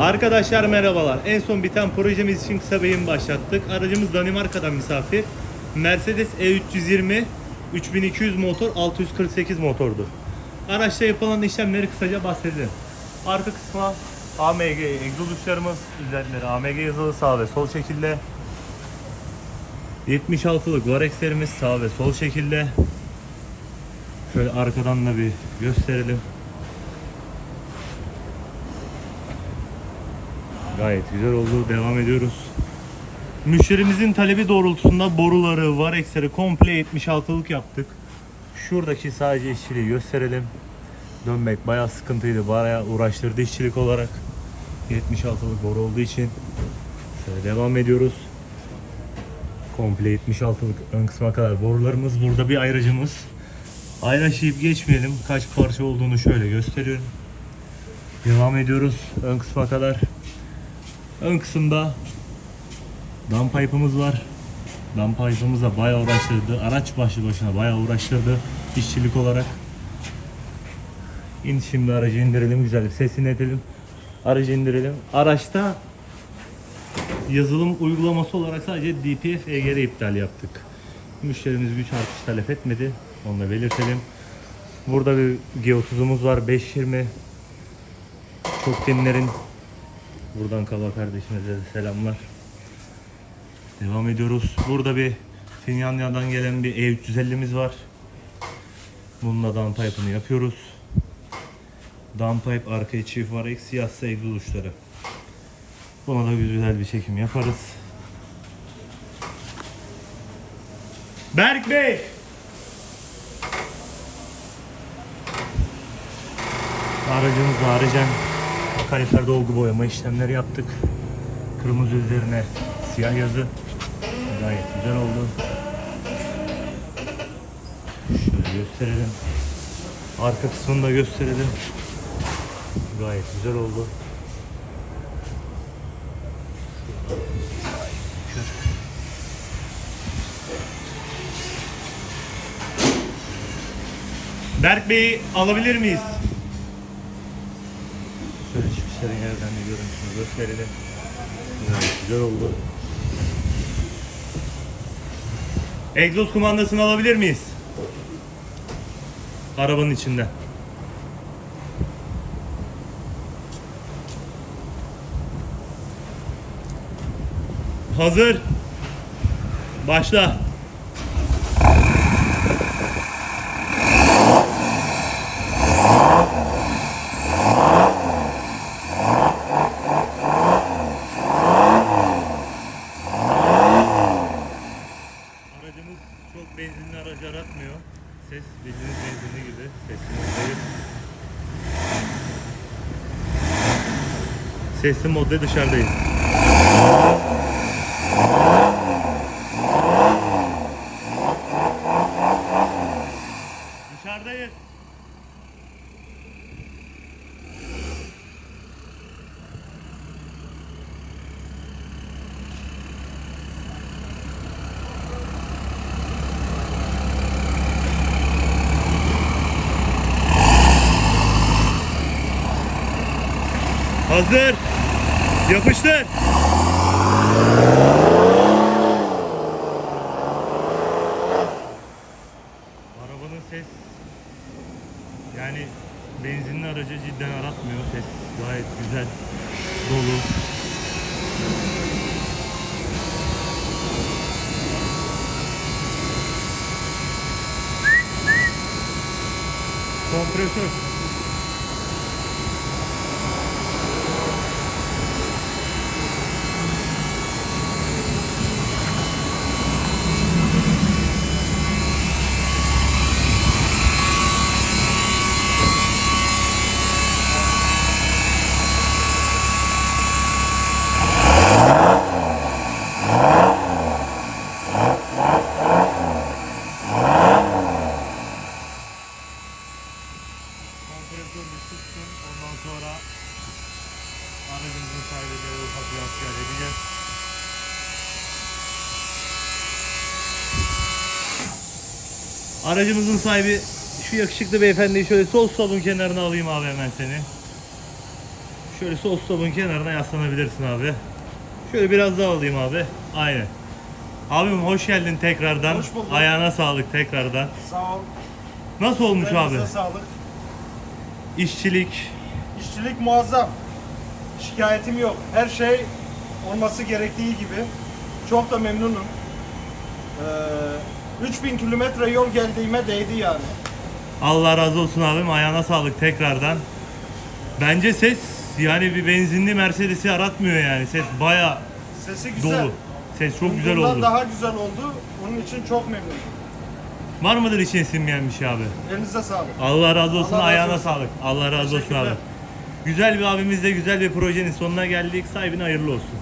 Arkadaşlar merhabalar. En son biten projemiz için kısa beyin başlattık. Aracımız Danimarka'dan misafir. Mercedes E E320 3200 motor 648 motordur. Araçta yapılan işlemleri kısaca bahsedelim. Arka kısma AMG egzoz uçlarımız üzerleri AMG yazılı sağ ve sol şekilde. 76'lık Varex'lerimiz sağ ve sol şekilde. Şöyle arkadan da bir gösterelim. Gayet güzel oldu. Devam ediyoruz. Müşterimizin talebi doğrultusunda boruları, varexleri komple 76'lık yaptık. Şuradaki sadece işçiliği gösterelim. Dönmek bayağı sıkıntıydı. Bayağı uğraştırdı işçilik olarak. 76'lık boru olduğu için. Şöyle devam ediyoruz. Komple 76'lık ön kısma kadar borularımız. Burada bir ayracımız. Ayraşlayıp geçmeyelim. Kaç parça olduğunu şöyle gösteriyorum. Devam ediyoruz ön kısma kadar. Ön kısımda dam pipe'ımız var. Dam pipe'ımız da bayağı uğraştırdı. Araç başlı başına bayağı uğraştırdı işçilik olarak. İn şimdi aracı indirelim güzel sesini edelim. Aracı indirelim. Araçta yazılım uygulaması olarak sadece DPF EGR iptal yaptık. Müşterimiz güç artış talep etmedi. Onu da belirtelim. Burada bir G30'umuz var 520. Çok dinlerin Buradan Kala kardeşimize de selamlar. Devam ediyoruz. Burada bir Finyanya'dan gelen bir E350'miz var. Bununla downpipe'ını yapıyoruz. Downpipe arkaya çift var. Eksi siyahsa egzoz uçları. Buna da güzel bir çekim yaparız. Berk Bey! Aracımızla haricen kalifer dolgu boyama işlemleri yaptık. Kırmızı üzerine siyah yazı. Gayet güzel oldu. Şöyle gösterelim. Arka kısmını da gösterelim. Gayet güzel oldu. Berk Bey'i alabilir miyiz? Çıkışların yerden bir görüntüsünü gösterelim. Güzel oldu. Egzoz kumandasını alabilir miyiz? Arabanın içinde. Hazır. Başla. Aracımız çok benzinli aracı aratmıyor. Ses bildiğiniz benzinli gibi. Sesli moddayız. Sesli modda. Dışarıdayız. Hazır. Yapıştır. Arabanın ses yani benzinli aracı cidden aratmıyor. Ses gayet güzel. Dolu. Kompresör. Kompresör bir tutsun. Ondan sonra aracımızın sahibiyle ufak bir asker edeceğiz. Aracımızın sahibi şu yakışıklı beyefendiyi şöyle sol salon kenarına alayım abi hemen seni. Şöyle sol stopun kenarına yaslanabilirsin abi. Şöyle biraz daha alayım abi. Aynen. Abim hoş geldin tekrardan. Hoş bulduk. Ayağına sağlık tekrardan. Sağ ol. Nasıl olmuş abi? Elinize sağlık. İşçilik. İşçilik muazzam. Şikayetim yok. Her şey olması gerektiği gibi. Çok da memnunum. Ee, 3000 kilometre yol geldiğime değdi yani. Allah razı olsun abim. Ayağına sağlık tekrardan. Bence ses yani bir benzinli Mercedes'i aratmıyor yani. Ses baya Sesi güzel. dolu. Ses çok güzel Bundan oldu. daha güzel oldu. Onun için çok memnunum. Var mıdır için sinmeyen bir şey abi? Elinize sağlık. Allah razı olsun. Allah razı ayağına olsun. sağlık. Allah razı olsun abi. Teşekkürler. Güzel bir abimizle güzel bir projenin sonuna geldik. Sahibine hayırlı olsun.